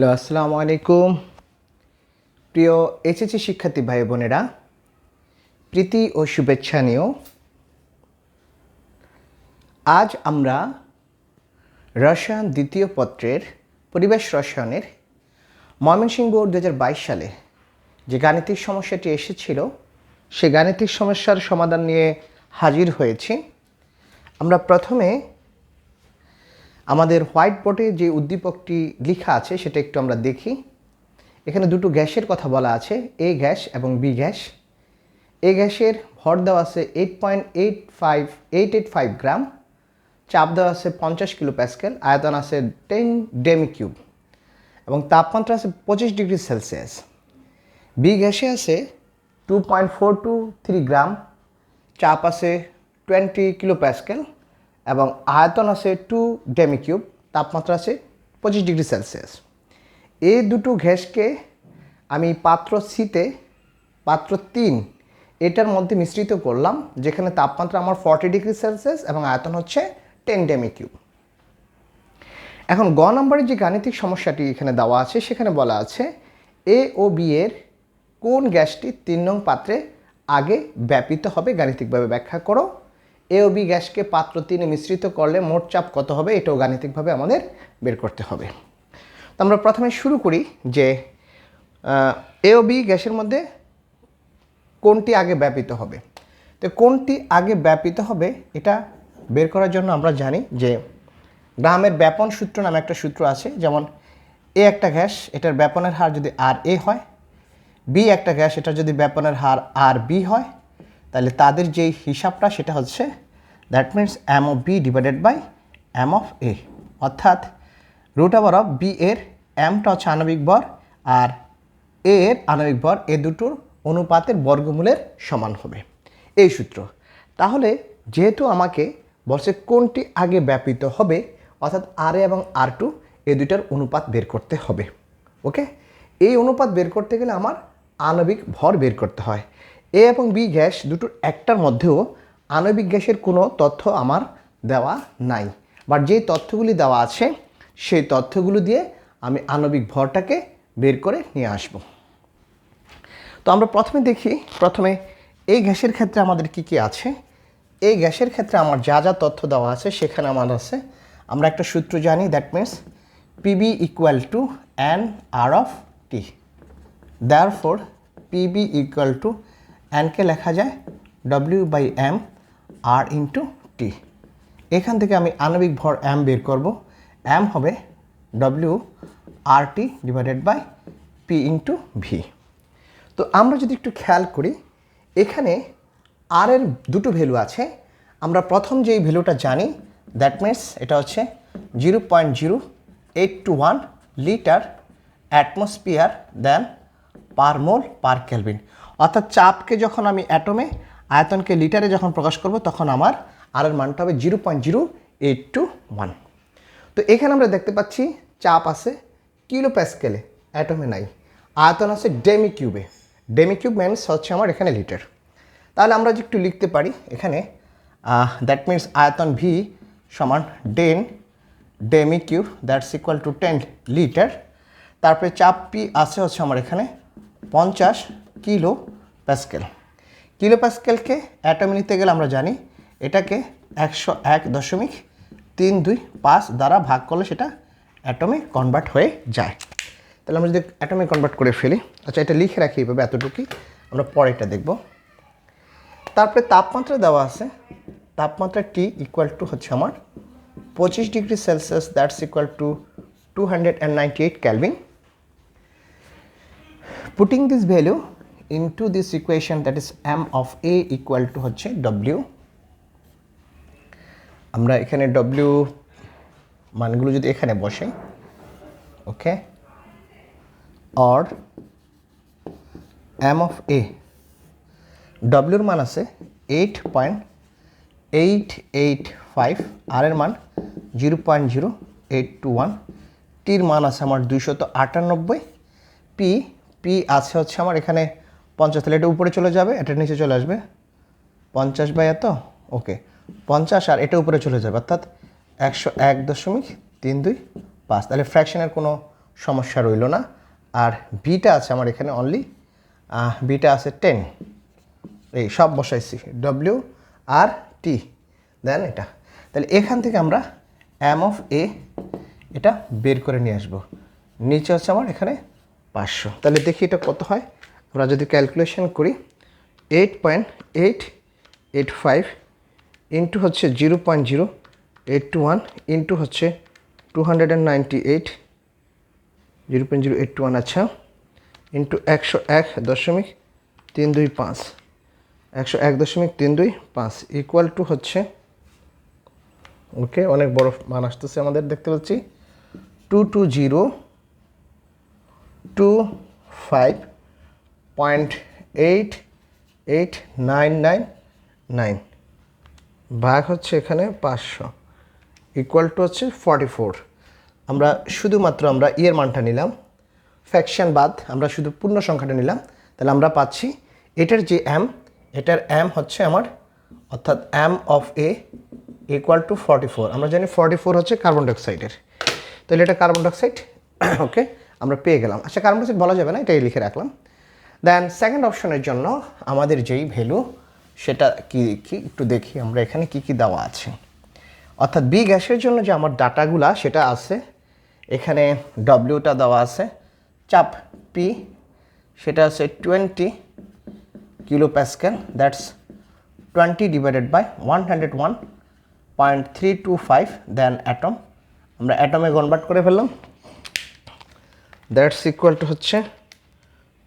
Hello, আসসালামু আলাইকুম। প্রিয় এইচএসসি শিক্ষার্থী ভাই বোনেরা, প্রীতি ও শুভেচ্ছা নিয়েও আজ আমরা রসায়ন দ্বিতীয় পত্রের, পরিবেশ রসায়নের ময়মনসিংহ দু হাজার বাইশ সালে যে গাণিতিক সমস্যাটি এসেছিল, সে গাণিতিক সমস্যার সমাধান নিয়ে হাজির হয়েছি। আমরা প্রথমে আমাদের হোয়াইট বোর্ডে যে উদ্দীপকটি লেখা আছে, সেটা একটু আমরা দেখি। এখানে দুটো গ্যাসের কথা বলা আছে, এ গ্যাস এবং বি গ্যাস। এ গ্যাসের ভর দেওয়া আছে eight point eight five eight eight five gram. চাপ দেওয়া আছে পঞ্চাশ কিলো প্যাসকেল আয়তন আছে টেন ডেমি কিউব এবং তাপমাত্রা আছে পঁচিশ ডিগ্রি সেলসিয়াস। বি গ্যাসে আছে two point four two three gram. চাপ আছে টোয়েন্টি কিলো প্যাসকেল এবং আয়তন আছে টু ডেমি কিউব তাপমাত্রা আছে পঁচিশ ডিগ্রি সেলসিয়াস। এই দুটো গ্যাসকে আমি পাত্র সিতে পাত্র তিন, এটার মধ্যে মিশ্রিত করলাম, যেখানে তাপমাত্রা আমার ফর্টি ডিগ্রি সেলসিয়াস এবং আয়তন হচ্ছে টেন ডেমি কিউব এখন গ নম্বরের যে গাণিতিক সমস্যাটি এখানে দেওয়া আছে, সেখানে বলা আছে এ ও বি এর কোন গ্যাসটি তিন নং পাত্রে আগে ব্যাপিত হবে, গাণিতিকভাবে ব্যাখ্যা করো। এ ও বি গ্যাসকে পাত্র তিনে মিশ্রিত করলে মোট চাপ কত হবে? এটাও গাণিতিকভাবে আমাদের বের করতে হবে। তো আমরা প্রথমে শুরু করি যে এ ও বি গ্যাসের মধ্যে কোনটি আগে ব্যাপিত হবে? তো কোনটি আগে ব্যাপিত হবে এটা বের করার জন্য আমরা জানি যে, গ্রামের ব্যাপন সূত্র নামে একটা সূত্র আছে, যেমন এ একটা গ্যাস, এটার ব্যাপনের হার যদি আর এ হয় বি একটা গ্যাস, এটার যদি ব্যাপনের হার আর বি হয় তাহলে তাদের যেই হিসাবটা সেটা হচ্ছে that means M of B divided by M of A অর্থাৎ রুট ওভার অফ বি এর এমটা হচ্ছে আণবিক ভর আর এ এর আণবিক ভর এ দুটোর অনুপাতের বর্গমূলের সমান হবে। এই সূত্র। তাহলে যেহেতু আমাকে বলছে কোনটি আগে ব্যাপিত হবে, অর্থাৎ আর এ এবং আর টু এ দুইটার অনুপাত বের করতে হবে ওকে এই অনুপাত বের করতে গেলে আমার আণবিক ভর বের করতে হয়। এ এবং বি গ্যাস দুটোর একটার মধ্যেও আণবিক গ্যাসের কোনো তথ্য আমার দেওয়া নাই। বাট যেই তথ্যগুলি দেওয়া আছে, সেই তথ্যগুলো দিয়ে আমি আণবিক ভরটাকে বের করে নিয়ে আসব। তো আমরা প্রথমে দেখি, প্রথমে এই গ্যাসের ক্ষেত্রে আমাদের কি কি আছে? এই গ্যাসের ক্ষেত্রে আমার যা যা তথ্য দেওয়া আছে, সেখানে আমার আছে, আমরা একটা সূত্র জানি that means PB equal to N R of T therefore PB equal to NK লেখা যায় W by M R into T এখান থেকে আমি আণবিক ভর এম বের করব। এম হবে W R T divided by P into V তো আমরা যদি একটু খেয়াল করি, এখানে আর এর দুটো ভ্যালু আছে। আমরা প্রথম যেই ভ্যালুটা জানি দ্যাট মিনস এটা হচ্ছে zero point zero eight two one litre atmosphere then per mole per kelvin অর্থাৎ চাপকে যখন আমি অ্যাটমে আয়তনকে লিটারে যখন প্রকাশ করব, তখন আমার আর এর মানটা হবে zero point zero eight two one তো এখানে আমরা দেখতে পাচ্ছি চাপ আছে কিলো প্যাসকেলে অ্যাটমে নাই। আয়তন আছে ডেমি কিউবে ডেমি কিউব মিনস হচ্ছে আমার এখানে লিটার তাহলে আমরা যে একটু লিখতে পারি এখানে দ্যাট মিনস আয়তন ভি সমান ten demi cube that's equal to ten litre তারপরে চাপ পি আছে হচ্ছে আমার এখানে পঞ্চাশ। কিলো প্যাসকেল কিলো প্যাসকেলকে অ্যাটমে নিতে গেলে আমরা জানি এটাকে একশো এক দশমিক তিন দুই পাঁচ দ্বারা ভাগ করলে সেটা অ্যাটমে কনভার্ট হয়ে যায়। তাহলে আমরা যদি অ্যাটমে কনভার্ট করে ফেলি আচ্ছা এটা লিখে রাখি এইভাবে এতটুকুই, আমরা পরেরটা দেখব। তারপরে তাপমাত্রা দেওয়া আছে, তাপমাত্রা টি ইকুয়াল টু হচ্ছে আমার পঁচিশ degree Celsius that's equal to two hundred and ninety eight kelvin putting this value into this equation that is M of A equal to হচ্ছে ডব্লিউ আমরা এখানে ডব্লিউ মানগুলো যদি এখানে বসে okay or M of A ডব্লিউর মান আছে eight point eight eight five R এর মান zero point zero eight two one টির মান আছে আমার দুইশত আটানব্বই পি পি আছে হচ্ছে আমার এখানে পঞ্চাশ, তাহলে এটা উপরে চলে যাবে, এটা নিচে চলে আসবে। পঞ্চাশ বাই এত, ওকে। পঞ্চাশ আর এটা উপরে চলে যাবে, অর্থাৎ একশো এক দশমিক তিন দুই পাঁচ। তাহলে ফ্র্যাকশনের কোনো সমস্যা রইল না। আর বিটা আছে আমার এখানে অনলি বিটা আছে টেন এই সব বসাইছি ডব্লিউ আর টি দেন এটা। তাহলে এখান থেকে আমরা এম অফ এ এটা বের করে নিয়ে আসব। নিচে হচ্ছে আমার এখানে পাঁচশো। তাহলে দেখি এটা কত হয়। আমরা যদি ক্যালকুলেশন করি eight point eight eight five into হচ্ছে zero point zero eight two one into হচ্ছে two hundred and ninety eight zero point zero eight two one আচ্ছা ইন্টু একশো এক দশমিক তিন দুই পাঁচ, একশো এক দশমিক তিন দুই পাঁচ ইকুয়াল টু হচ্ছে ওকে অনেক বড় মান আসতেছে আমাদের, দেখতে পাচ্ছি two two zero two five point eight eight nine nine nine ভাগ হচ্ছে এখানে পাঁচশো ইকুয়াল টু হচ্ছে ফর্টি ফোর আমরা শুধুমাত্র আমরা ইয়ের মানটা নিলাম ফ্যাকশন বাদ, আমরা শুধু পূর্ণ সংখ্যাটা নিলাম, তাহলে আমরা পাচ্ছি এটার যে এম এটার এম হচ্ছে আমার, অর্থাৎ M of A equal to forty four আমরা জানি ফর্টি ফোর হচ্ছে কার্বন ডাইঅক্সাইডের তাহলে এটা কার্বন ডাইঅক্সাইড ওকে আমরা পেয়ে গেলাম। আচ্ছা কার্বন ডাইঅক্সাইড বলা যাবে না, এটাই লিখে রাখলাম। দেন সেকেন্ড অপশনের জন্য আমাদের যেই ভ্যালু সেটা কি কি একটু দেখি আমরা এখানে কি কি দেওয়া আছে। অর্থাৎ বি গ্যাসের জন্য যে আমার ডাটাগুলা, সেটা আছে। এখানে ডব্লিউটা দেওয়া আছে। চাপ পি সেটা আছে twenty kilo pascal that's twenty divided by one hundred one point three two five then atom আমরা অ্যাটমে কনভার্ট করে ফেললাম। দ্যাটস ইকুয়াল টু হচ্ছে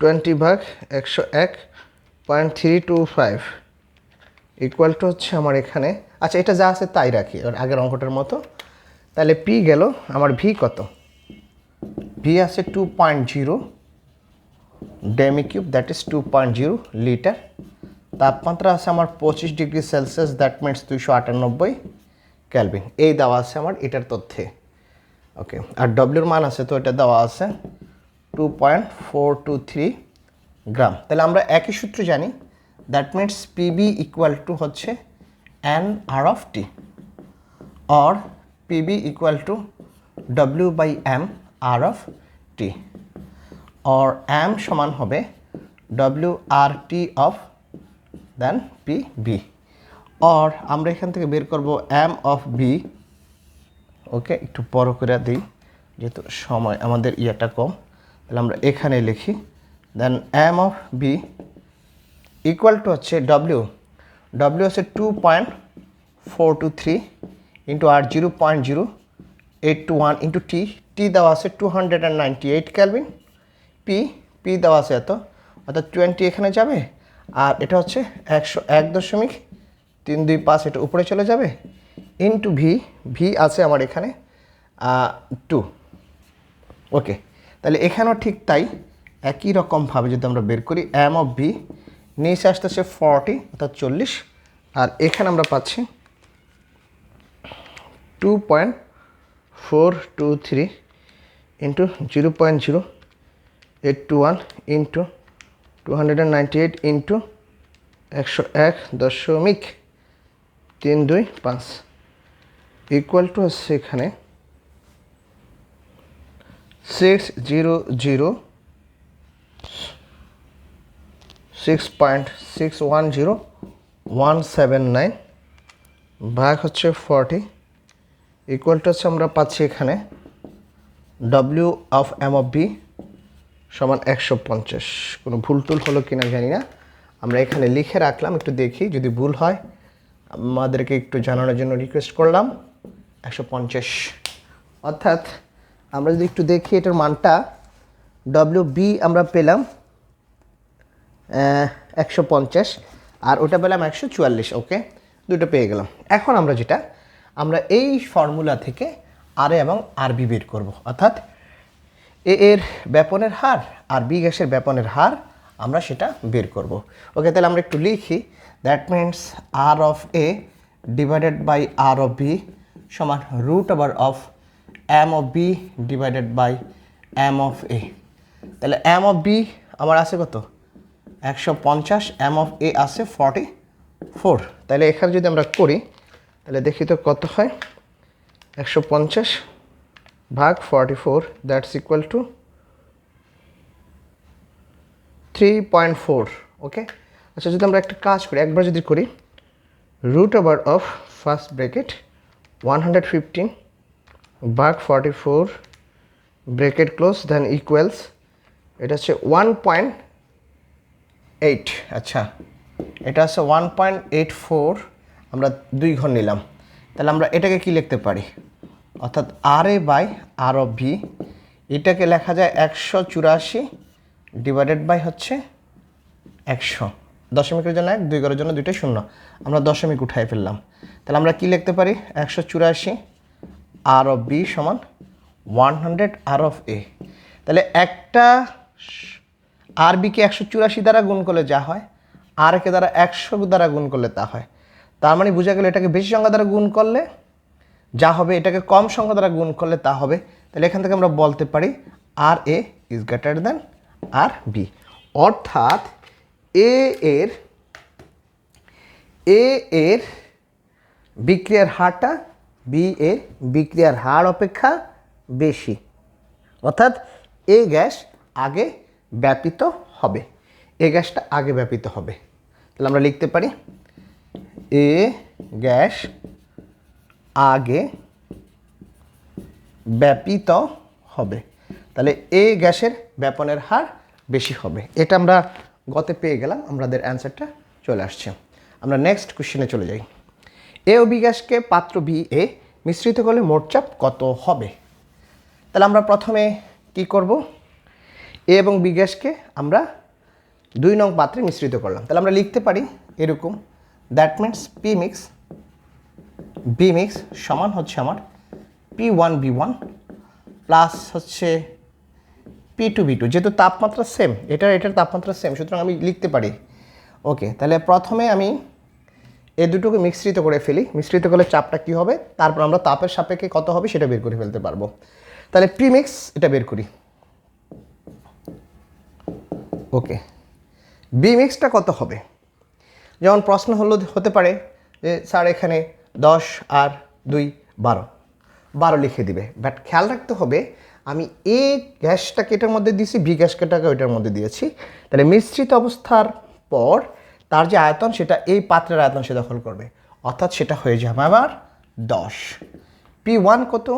টোয়েন্টি ভাগ একশো এক point three two five equal to হচ্ছে আমার এখানে। আচ্ছা এটা যা আছে তাই রাখি আগের অঙ্কটার মতো। তাহলে পি গেল, আমার ভি কত? ভি আছে two point zero demi cube that is two point zero litre তাপমাত্রা আছে আমার পঁচিশ ডিগ্রি সেলসিয়াস দ্যাট মিনস দুইশো আটানব্বই ক্যালভিন এই দেওয়া আছে আমার এটার তথ্যে। ওকে আর ডব্লিউর মান আছে তো, এটা দেওয়া আছে two point four two three gram তাহলে আমরা একই সূত্র জানি that means PB equal to হচ্ছে N R of T or PB equal to W by M R of T or M সমান হবে W R T of then P B or আমরা এখান থেকে বের করব এম অফ বি ওকে একটু বড় করে দিই, যেহেতু সময় আমাদের ইয়েটা কম। তাহলে আমরা এখানে লিখি then M of B equal to হচ্ছে ডব্লিউ ডব্লিউ হচ্ছে two point four two three into R zero point zero eight two one into T T দেওয়া আছে two hundred and ninety eight kelvin P P দেওয়া আছে এত, অর্থাৎ twenty এখানে যাবে, আর এটা হচ্ছে একশো এক দশমিক তিন দুই পাঁচ, এটা উপরে চলে যাবে ইন্টু ভি ভি আছে আমার এখানে টু ওকে তাহলে এখানেও ঠিক তাই, একই রকমভাবে যদি আমরা বের করি এম অফ বি নিচে আসতেছে ফর্টি অর্থাৎ চল্লিশ, আর এখানে আমরা পাচ্ছি two point four two three into zero point zero eight two one into two hundred and ninety eight into একশো এক দশমিক তিন দুই পাঁচ। ইকুয়াল টু হচ্ছে এখানে six zero zero six point six one zero one seven nine ভাগ হচ্ছে ফর্টি ইকুয়াল টু হচ্ছে আমরা পাচ্ছি এখানে W of M of B সমান একশো পঞ্চাশ। কোনো ভুল টুল হলো কিনা জানি না। আমরা এখানে লিখে রাখলাম, একটু দেখি। যদি ভুল হয়, আমাদেরকে একটু জানানোর জন্য রিকোয়েস্ট করলাম। একশো পঞ্চাশ। অর্থাৎ আমরা যদি একটু দেখি এটার মানটা ডব্লিউ বি আমরা পেলাম একশো পঞ্চাশ, আর ওটা পেলাম একশো চুয়াল্লিশ ওকে দুটো পেয়ে গেলাম। এখন আমরা যেটা, আমরা এই ফর্মুলা থেকে আর এবং আর বি বের করব। অর্থাৎ এ এর ব্যাপনের হার আর বি গ্যাসের ব্যাপনের হার আমরা সেটা বের করব। ওকে তাহলে আমরা একটু লিখি। That means R of A divided by R of B সমান root over of M of B divided by M of A তাহলে এম অফ বি আমার আছে কত? একশো পঞ্চাশ এম অফ এ আছে ফর্টি ফোর তাহলে এখানে যদি আমরা করি, তাহলে দেখি তো কত হয়? একশো পঞ্চাশ ভাগ forty four that's equal to three point four okay আচ্ছা যদি আমরা একটা কাজ করি, একবার যদি করি root over of first bracket one hundred fifteen ভাগ forty four bracket close, then equals এটা হচ্ছে ওয়ান পয়েন্ট এইট আচ্ছা। এটা হচ্ছে ওয়ান পয়েন্ট এইট ফোর আমরা দুই ঘর নিলাম। তাহলে আমরা এটাকে কি লিখতে পারি? অর্থাৎ R A by R of V এটাকে লেখা যায় একশো চুরাশি ডিভাইডেড বাই হচ্ছে একশো। দশমিকের জন্য এক, দুই ঘরের জন্য দুইটাই শূন্য। আমরা দশমিক উঠাই ফেললাম। তাহলে আমরা কি লিখতে পারি? একশো চুরাশি আর অফ বি সমান one hundred R of A. তাহলে একটা আর বিকে একশো চুরাশি দ্বারা গুণ করলে যা হয়, আর কে দ্বারা একশো দ্বারা গুণ করলে তা হয়। তার মানে বোঝা গেল এটাকে বেশি সংখ্যা দ্বারা গুণ করলে যা হবে, এটাকে কম সংখ্যা দ্বারা গুণ করলে তা হবে। তাহলে এখান থেকে আমরা বলতে পারি R A is greater than R B. অর্থাৎ এ এর এ এর বিক্রিয়ার হারটা বি এ বিক্রিয়ার হার অপেক্ষা বেশি। অর্থাৎ এ গ্যাস আগে ব্যাপিত হবে। এ গ্যাসটা আগে ব্যাপিত হবে। তাহলে আমরা লিখতে পারি এ গ্যাস আগে ব্যাপিত হবে। তাহলে এ গ্যাসের ব্যাপনের হার বেশি হবে। এটা আমরা গতে পেয়ে গেলাম। আমাদের অ্যান্সারটা চলে আসছে। আমরা নেক্সট কোশ্চেনে চলে যাই। এ ও পাত্র বি এ মিশ্রিত করলে মোট চাপ কত হবে? তাহলে আমরা প্রথমে কি করব? এ এবং বি গ্যাসকে আমরা দুই নং পাত্রে মিশ্রিত করলাম। তাহলে আমরা লিখতে পারি এরকম that means P mix B mix সমান হচ্ছে আমার P one B one plus হচ্ছে পি টু বি টু যেহেতু তাপমাত্রা সেম এটার এটার তাপমাত্রা সেম সুতরাং আমি লিখতে পারি। ওকে তাহলে প্রথমে আমি এ দুটোকে মিশ্রিত করে ফেলি। মিশ্রিত করলে চাপটা কী হবে? তারপর আমরা তাপের সাপেক্ষে কত হবে সেটা বের করে ফেলতে পারব। তাহলে প্রিমিক্স এটা বের করি। ওকে বি মিক্সটা কত হবে? যেমন প্রশ্ন হলো, হতে পারে যে স্যার এখানে দশ আর দুই বারো। বারো লিখে দিবে। বাট খেয়াল রাখতে হবে, আমি এ গ্যাসটাকে এটার মধ্যে দিয়েছি বি গ্যাসটাকে ওইটার মধ্যে দিয়েছি। তাহলে মিশ্রিত অবস্থার পর তার যে আয়তন, সেটা এই পাত্রের আয়তন সে দখল করবে। অর্থাৎ সেটা হয়ে যাবে আমার দশ। পি ওয়ান কত?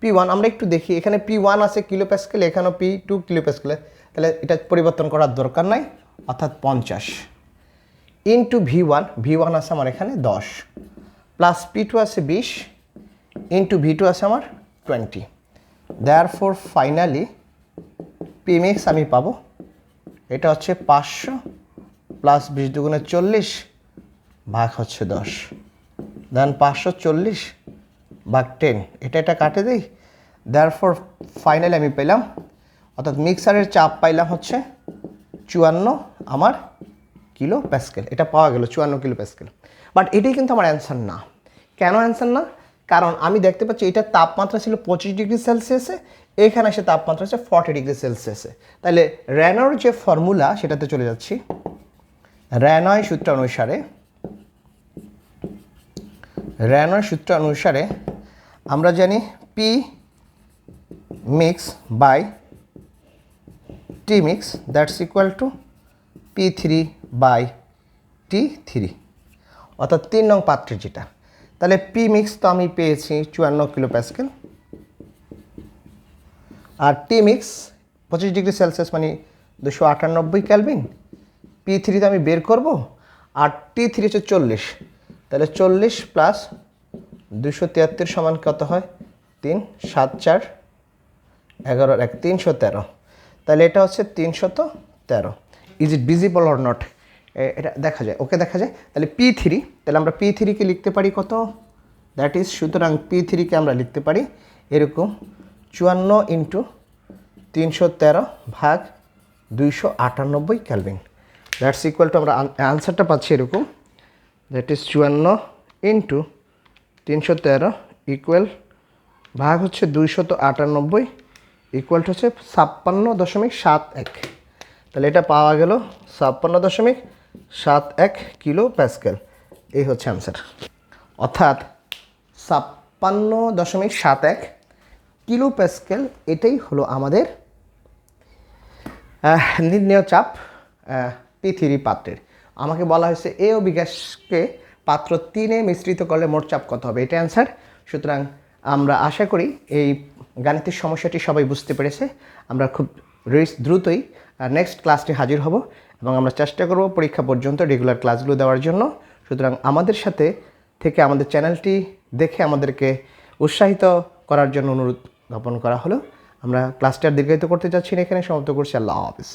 পি ওয়ান, আমরা একটু দেখি। এখানে পি ওয়ান আছে কিলো প্যাসকেল এখানেও পি টু কিলো প্যাসকেলে তাহলে এটা পরিবর্তন করার দরকার নাই, অর্থাৎ পঞ্চাশ। Into V one V one আছে আমার এখানে দশ। প্লাস পি টু আছে বিশ, ইন্টু ভি টু আছে আমার twenty. Therefore finally P mix আমি পাবো। এটা হচ্ছে পাঁচশো। প্লাস বিশ দুগুণে চল্লিশ ভাগ হচ্ছে দশ। দেন পাঁচশো চল্লিশ ভাগ টেন এটা এটা কাটে দিই। দেয়ার ফর ফাইনালি আমি পেলাম। অর্থাৎ মিক্সারের চাপ পাইলাম হচ্ছে চুয়ান্ন আমার কিলো প্যাসকেল। এটা পাওয়া গেল, চুয়ান্ন কিলো প্যাসকেল। বাট এটাই কিন্তু আমার অ্যান্সার না। কেন অ্যান্সার না? কারণ আমি দেখতে পাচ্ছি এটার তাপমাত্রা ছিল পঁচিশ ডিগ্রি সেলসিয়াসে, এখানে এসে তাপমাত্রা হচ্ছে ফর্টি ডিগ্রি সেলসিয়াসে। তাহলে র্যানোর যে ফর্মুলা সেটাতে চলে যাচ্ছি। র্যানয় সূত্র অনুসারে, র্যানয় সূত্র অনুসারে আমরা জানি P mix by T mix that's equal to P three by T three অর্থাৎ তিন নং পাত্রের যেটা। তাহলে পি মিক্স তো আমি পেয়েছি চুয়ান্ন কিলো প্যাসকেল আর টি মিক্স পঁচিশ ডিগ্রি সেলসিয়াস মানে দুশো আটানব্বই ক্যালভিন পি থ্রি তো আমি বের করব, আর টি থ্রি হচ্ছে চল্লিশ। তাহলে চল্লিশ প্লাস দুশো তিয়াত্তর সমান কত হয়? তিন, সাত, চার, এগারো, এক, তিনশো তেরো। তাহলে এটা হচ্ছে তিনশত তেরো। Is it visible or not এটা দেখা যায়, ওকে দেখা যায়? তাহলে পি থ্রি তাহলে আমরা পি থ্রিকে লিখতে পারি কত? দ্যাট ইজ সুতরাং পি থ্রিকে আমরা লিখতে পারি এরকম চুয়ান্ন ইন্টু তিনশো তেরো ভাগ দুইশো আটানব্বই ক্যালভিন দ্যাটস ইকুয়াল টু আমরা আনসারটা পাচ্ছি এরকম। দ্যাট ইজ চুয়ান্ন ইন্টু তিনশো তেরো ইকুয়াল ভাগ হচ্ছে দুইশত আটানব্বই ইকুয়াল হচ্ছে ছাপ্পান্ন দশমিক সাত এক। তাহলে এটা পাওয়া গেল ছাপ্পান্ন দশমিক সাত এক কিলো প্যাসকেল। এই হচ্ছে অ্যান্সার অর্থাৎ ছাপ্পান্ন দশমিক সাত এক কিলো প্যাসকেল, এটাই হলো আমাদের নির্ণেয় চাপ। পৃথিবী পাত্রের। আমাকে বলা হয়েছে এ ও বিকাশকে পাত্র তিনে মিশ্রিত করলে মোট চাপ কত হবে? এটা অ্যান্সার সুতরাং আমরা আশা করি এই গাণিতিক সমস্যাটি সবাই বুঝতে পেরেছে। আমরা খুব দ্রুতই নেক্সট ক্লাসটি হাজির হব এবং আমরা চেষ্টা করব পরীক্ষা পর্যন্ত রেগুলার ক্লাসগুলো দেওয়ার জন্য। সুতরাং আমাদের সাথে থেকে আমাদের চ্যানেলটি দেখে আমাদেরকে উৎসাহিত করার জন্য অনুরোধ জ্ঞাপন করা হলো। আমরা ক্লাসটি আর দীর্ঘায়িত করতে চাচ্ছি না এখানে। সমাপ্ত করছি। আল্লাহ হাফিজ।